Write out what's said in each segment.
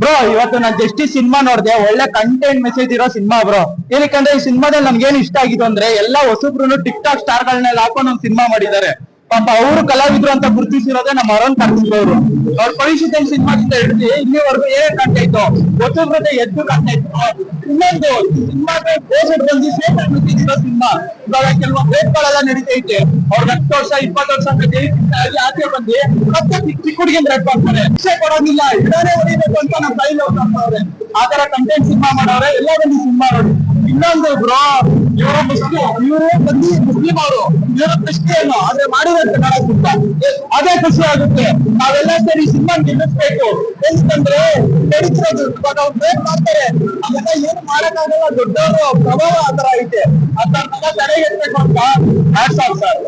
Bro ಇವತ್ತು ನಾನು justice cinema ನೋಡಿದೆ, ಒಳ್ಳೆ ಕಂಟೆಂಟ್ ಮೆಸೇಜ್ ಇರೋ ಸಿನಿಮಾ ಬ್ರೋ ಏನಕ್ಕಂದ್ರೆ ಈ ಸಿನಿಮಾದಲ್ಲಿ ನನ್ಗೆ ಏನ್ ಇಷ್ಟ ಆಗಿದ್ದು ಅಂದ್ರೆ, ಎಲ್ಲಾ ಹೊಸಬ್ರು ಟಿಕ್ ಟಾಕ್ ಸ್ಟಾರ್ ಗಳನ್ನೆಲ್ಲ ಹಾಕೊಂಡು ಒಂದು ಸಿನಿಮಾ ಮಾಡಿದ್ದಾರೆ. ಪಾಪ ಅವರು ಕಲಾವಿದ್ರು ಅಂತ ಗುರುತಿಸಿರೋದೇ ನಮ್ಮ ಅರುಣ್ ಕಾರ್ತಿಕ್ ಅವರು. ಅವ್ರ ಪರಿಶುದ್ಧ ಸಿನಿಮಾದಿಂದ ಹಿಡಿದು ಇಲ್ಲಿವರೆಗೂ ಏನ್ ಕಾಣ್ತಾ ಇತ್ತು ಹೊಸಬ್ರತೆ ಎದ್ದು ಕಾಣ್ತಾ ಇತ್ತು ಇನ್ನೊಂದು ಸಿನಿಮಾಗೆ ಪೋಸ್ಟ್ ಬಂದು ಸೇಫ್ ಇರೋ ಸಿನಿಮಾ. ಇವಾಗ ಕೆಲವು ರೇಟ್ಗಳೆಲ್ಲ ನಡೀತೈತೆ ಅವ್ರಿಗೆ ಹತ್ತು ವರ್ಷ, ಇಪ್ಪತ್ತು ವರ್ಷ ಅಂತ ಜೈಲಿ ಆಚೆ ಬಂದು ಮತ್ತೆ ಚಿಕ್ಕ ಹುಡುಗಿ ರೆಡ್ ಮಾಡ್ತಾರೆ. ಶಿಕ್ಷೆ ಕೊಡೋದಿಲ್ಲ ಇಡೋದೇ ಹೊಡಿಬೇಕು ಅಂತ ನಮ್ಮ ಕೈಲಿ ಅವ್ರೆ ಆ ತರ ಕಂಟೆಂಟ್ ಸಿನಿಮಾ ಮಾಡೋರೆ, ಎಲ್ಲ ಬಂದು ಸಿನಿಮಾ ಇನ್ನೊಂದು ಬ್ರೋ ಇವರು ಮುಸ್ಲಿಂ ಇವರು ಬಂದು ಮುಸ್ಲಿಂ ಅವರು ಇವರು ಕ್ರಿಸ್ಟಿಯನ್ ಆದ್ರೆ ಮಾಡಿದಂತ ಕಾಣಿಸುತ್ತ ಸುತ್ತ ಅದೇ ಖುಷಿ ಆಗುತ್ತೆ ನಾವೆಲ್ಲ ಸೇರಿ ಸಿನಿಮಾ ಗೆಲ್ಲಿಸ್ಬೇಕು ಎಂತಂದ್ರೆ ನಡೀತಿರೋದು ಅವ್ರು ಬ್ರೇಕ್ ಮಾಡ್ತಾರೆ ಅವೆಲ್ಲ ಏನು ಮಾಡಕ್ಕಾಗಲ್ಲ ದೊಡ್ಡವರು ಪ್ರಭಾವ ಆ ತರ ಐತೆ ಅದನ್ನೆಲ್ಲ ತಡೆಗಟ್ಟಬೇಕು ಅಂತ ಹ್ಯಾಟ್ಸ್ ಆಫ್ ಸರ್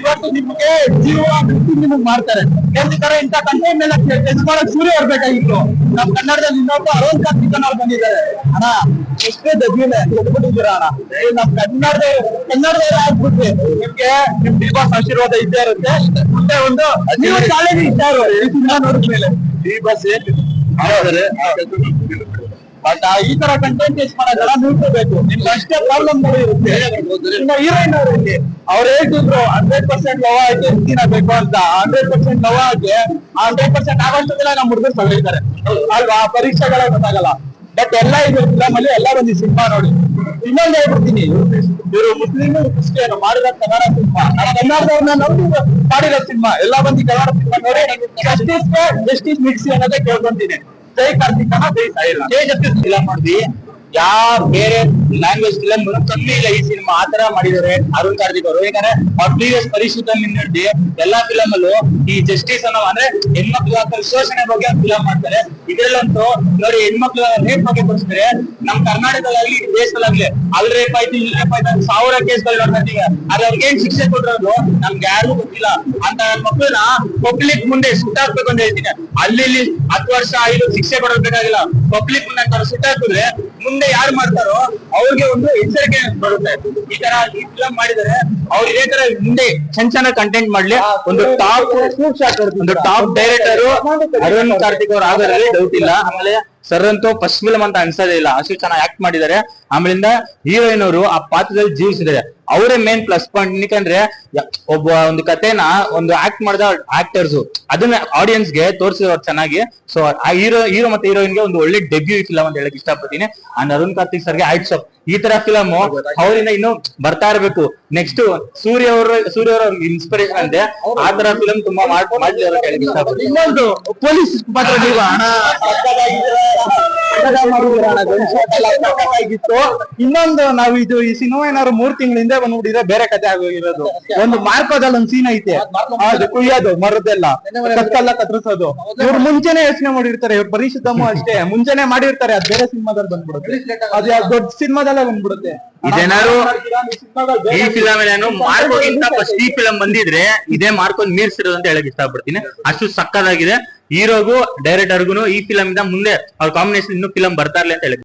ಇವತ್ತು ನಿಮ್ಗೆ ಜೀವ ಬಿಟ್ಟು ನಿಮಗ್ ಮಾಡ್ತಾರೆ. ತರ ಇಂತ ಕಂಟೆಂಟ್ ಮೇಲೆ ಎದ್ಕೊಳಕ್ ಸೂರ್ಯ ಬರ್ಬೇಕಾಗಿತ್ತು ನಮ್ ಕನ್ನಡದಲ್ಲಿ ಇನ್ನೊಬ್ಬ ಅರುಣ್ ಕಾರ್ತಿಕ್ ಅವ್ರು ಬಂದಿದ್ದಾರೆ. ಅಣ್ಣ ಎಷ್ಟೇ ದಗ್ಗಿನ ಕೊಟ್ಬಿಟ್ಟಿದ್ದೀರ ಅಣ್ಣ? ಏ, ನಮ್ ಕನ್ನಡದ ಕನ್ನಡದವ್ರ ಆಗ್ಬಿಟ್ರಿ. ನಿಮ್ಗೆ ನಿಮ್ ಬಿಗ್ ಬಾಸ್ ಆಶೀರ್ವಾದ ಇದ್ದೇ ಇರುತ್ತೆ. ಮುಂದೆ ಒಂದು ನೀವು ಕಾಲೇಜ್ ಇಷ್ಟ ಈ ಸಿನಿಮಾ ನೋಡಿದ್ಮೇಲೆ ಈ ಬಸ್ ಏನ್ ಬಟ್ ಈ ತರ ಕಂಟೆಂಟ್ ಟೆಸ್ಟ್ ಮಾಡೋದೆಲ್ಲ ನೋಡ್ಕೋಬೇಕು ನಿಮ್ಗೆ ಅಷ್ಟೇ ಪ್ರಾಬ್ಲಮ್ ಇರುತ್ತೆ. ಹೀರೋಯಿನ್ ಅವರಲ್ಲಿ ಅವ್ರು ಹೇಳ್ತಿದ್ರು, ಹಂಡ್ರೆಡ್ ಪರ್ಸೆಂಟ್ ಲವ್ ಆಗಿ ತಿನ್ನಬೇಕು ಬೇಕು ಅಂತ. ಹಂಡ್ರೆಡ್ ಪರ್ಸೆಂಟ್ ಲವ್ ಆಗಿ, ಹಂಡ್ರೆಡ್ ಪರ್ಸೆಂಟ್ ಆಗೋಷ್ಟೊತ್ತಿಲ್ಲ ನಮ್ಮ ಹುಡುಗರು ಸಲ್ಲಿದ್ದಾರೆ ಅಲ್ವಾ? ಪರೀಕ್ಷೆಗಳೇ ಗೊತ್ತಾಗಲ್ಲ. ಬಟ್ ಎಲ್ಲ ಇದು ಫಿಲಮ್ ಅಲ್ಲಿ ಎಲ್ಲ ಬಂದಿ ಸಿನಿಮಾ ನೋಡಿ. ಇನ್ನೊಂದು ಹೇಳ್ಬಿಡ್ತೀನಿ. ಇವರು ಮುಸ್ಲಿಂ ಕ್ರಿಸ್ಟಿಯನ್ ಮಾಡಿದ ಕನ್ನಡ ಸಿನಿಮಾ. ಕನ್ನಡದವ್ರನ್ನ ನಂಬಿ ಮಾಡಿರೋ ಸಿನಿಮಾ. ಎಲ್ಲ ಬಂದಿ ಕನ್ನಡ ಸಿನಿಮಾ ನೋಡಿ ಜಸ್ಟಿಸ್ ಜಸ್ಟಿಸ್ ಮಿಕ್ಸಿ ಅನ್ನೋದೇ ಕೇಳ್ಕೊಂತೀನಿ. ಜೈ ಕಾರ್ತಿಕ್ ಜೈ ಸಾಯಿಲ್ಲ ಜೈ ಜಸ್ಟಿಸ್ ಫಿಲಮ್ ನೋಡಿದ್ವಿ ಯಾವ ಬೇರೆ ಲ್ಯಾಂಗ್ವೇಜ್ ಫಿಲಮ್ ಕಮ್ಮಿ ಇಲ್ಲ ಈ ಸಿನಿಮಾ ಆತರ ಮಾಡಿದ್ದಾರೆ ಅರುಣ್ ಕಾರ್ತಿಕ್ ಅವರು. ಯಾಕಂದ್ರೆ ಅವ್ರ ಪ್ರೀವಿಯಸ್ ಪರಿಶುದ್ಧ ನಿನ್ನೆ ಎಲ್ಲಾ ಫಿಲಮ್ ಅಲ್ಲೂ ಈ ಜಸ್ಟಿಸ್ ಅನ್ನೋ, ಅಂದ್ರೆ ಹೆಣ್ಮಕ್ಳು ಶೋಷಣೆ ಬಗ್ಗೆ ಫಿಲಮ್ ಮಾಡ್ತಾರೆ. ಇದ್ರಲ್ಲಂತೂ ನೋಡಿ, ಹೆಣ್ಮಕ್ಳು ರೇಪ್ ಬಗ್ಗೆ ಕೊಡಿಸಿದ್ರೆ ನಮ್ ಕರ್ನಾಟಕದಲ್ಲಿ, ದೇಶದಲ್ಲಾಗ್ಲಿ ಅಲ್ಲಿ ರೇಪ್ ಆಯ್ತು, ಇಲ್ಲಿ ರೇಪ್ ಆಯ್ತು ಸಾವಿರ ಕೇಸ್ಗಳು ನೋಡ್ತೀವಿ ಆದ್ರೆ ಅವ್ರಿಗೆ ಏನ್ ಶಿಕ್ಷೆ ಕೊಟ್ಟಿರೋದು? ನಮ್ಗೆ ಯಾರಿಗೂ ಗೊತ್ತಿಲ್ಲ. ಅಂತ ನನ್ನ ಮಕ್ಕಳನ್ನ ಪಬ್ಲಿಕ್ ಮುಂದೆ ಸುಟ್ಟಾಕ್ಬೇಕು ಅಂತ ಹೇಳ್ತೀನಿ. ಅಲ್ಲಿ ಹತ್ತು ವರ್ಷ, ಐದು ಶಿಕ್ಷೆ ಕೊಡಬೇಕಾಗಿಲ್ಲ ಪಬ್ಲಿಕ್ ಮುಂದೆ ಸುಟ್ಟಾಕಿದ್ರೆ ಮುಂದೆ ಯಾರು ಮಾಡ್ತಾರೋ ಅವ್ರಿಗೆ ಒಂದು ಎಚ್ಚರಿಕೆ ಬರುತ್ತೆ. ಈ ತರ ಈ ಫಿಲಂ ಮಾಡಿದರೆ. ಅವ್ರು ಇದೇ ತರ ಮುಂದೆ ಚೆನ್ನ ಚೆನ್ನಾಗಿ ಕಂಟೆಂಟ್ ಮಾಡ್ಲಿ. ಒಂದು ಟಾಪ್ ಒಂದು ಟಾಪ್ ಡೈರೆಕ್ಟರ್ ಅರುಣ್ ಕಾರ್ತಿಕ್ ಅವ್ರು ಆಗೋದ್ರಲ್ಲಿ ಡೌಟ್ ಇಲ್ಲ. ಆಮೇಲೆ ಸರ್ ಅಂತೂ ಫಸ್ಟ್ ಫಿಲ್ಮ್ ಅಂತ ಅನ್ಸೋದೇ ಇಲ್ಲ. ಅಷ್ಟು ಚೆನ್ನಾಗಿ ಆಕ್ಟ್ ಮಾಡಿದ್ದಾರೆ. ಆಮೇಲಿಂದ ಹೀರೋಯಿನ್ ಅವರು ಆ ಪಾತ್ರದಲ್ಲಿ ಜೀವಿಸಿದ್ದಾರೆ. ಅವರೇ ಮೇನ್ ಪ್ಲಸ್ ಪಾಯಿಂಟ್ ಯಾಕಂದ್ರೆ ಒಬ್ಬ ಒಂದು ಕಥೆನ ಒಂದು ಆಕ್ಟ್ ಮಾಡಿದ ಆಕ್ಟರ್ಸ್ ಅದನ್ನ ಆಡಿಯನ್ಸ್ಗೆ ತೋರಿಸಿದವ್ರು ಚೆನ್ನಾಗಿ. ಸೊ ಆ ಹೀರೋ ಹೀರೋ ಮತ್ತೆ ಹೀರೋಯಿನ್ಗೆ ಒಂದು ಒಳ್ಳೆ ಡೆಬ್ಯೂ ಫಿಲಮ್ ಅಂತ ಹೇಳಕ್ ಇಷ್ಟಪಡ್ತೀನಿ. ಅಂಡ್ ಅರುಣ್ ಕಾರ್ತಿಕ್ ಸರ್ಗೆ ಆಯ್ತು ಈ ತರ ಫಿಲಮ್ ಅವರಿಂದ ಇನ್ನು ಬರ್ತಾ ಇರಬೇಕು. ನೆಕ್ಸ್ಟ್ ಸೂರ್ಯ ಅವರು ಸೂರ್ಯ ಅವರ ಇನ್ಸ್ಪಿರೇಷನ್ ಅಂತೆ. ಆ ತರ ಫಿಲಮ್ ತುಂಬಾ ಮಾಡ್- ಮಾಡ್ಲಿ ಅಂತ ಹೇಳಕ್ ಇಷ್ಟಪಡ್ತೀನಿ. ಸಕ್ಕತ್ತಾಗಿತ್ತು ಇನ್ನೊಂದು ನಾವು ಇದು ಈ ಸಿನಿಮಾ ಏನಾದ್ರು ಮೂರ್ ತಿಂಗಳ ಹಿಂದೆ ಬಂದ್ಬಿಟ್ಟಿದ್ರೆ ಬೇರೆ ಕತೆ ಆಗೋಗಿರೋದು. ಒಂದು ಮಾರ್ಕೋದಲ್ಲಿ ಒಂದು ಸೀನ್ ಐತೆ. ಕುಯ್ಯೋದು, ಮರದೆಲ್ಲ. ಕತ್ತಲ್ಲ ಕತ್ತರಿಸೋದು. ಇವ್ರು ಮುಂಚೆನೆ ಯೋಚನೆ ಮಾಡಿರ್ತಾರೆ, ಇವ್ರು ಪರಿಶುದ್ಧಮು ಅಷ್ಟೇ. ಮುಂಚೆನೆ ಮಾಡಿರ್ತಾರೆ, ಅದ್ ಬೇರೆ ಸಿನಿಮಾದಲ್ಲಿ ಬಂದ್ಬಿಡುತ್ತೆ. ಅದು ದೊಡ್ಡ ಸಿನಿಮಾದಲ್ಲೇ ಬಂದ್ಬಿಡುತ್ತೆ. ಇದೇನಾರು ಈ ಫಿಲಮ್ ಫಿಲಂ ಏನು ಮಾರ್ಕೋಗಿಂತ ಫಸ್ಟ್ ಈ ಫಿಲಂ ಬಂದಿದ್ರೆ ಇದೇ ಮಾರ್ಕೊಂಡ್ ಮೀರ್ಸಿರೋದು ಅಂತ ಹೇಳಕ್ ಇಷ್ಟಪಡ್ತೀನಿ. ಅಷ್ಟು ಸಕ್ಕದಾಗಿದೆ. ಹೀರೋಗೂ ಡೈರೆಕ್ಟರ್ಗೂ ಈ ಫಿಲಂ ಇಂದ ಮುಂದೆ ಅವ್ರ ಕಾಂಬಿನೇಷನ್ ಇನ್ನು ಫಿಲಂ ಬರ್ತಾ ಇರ್ಲಿ ಅಂತ ಹೇಳಕ್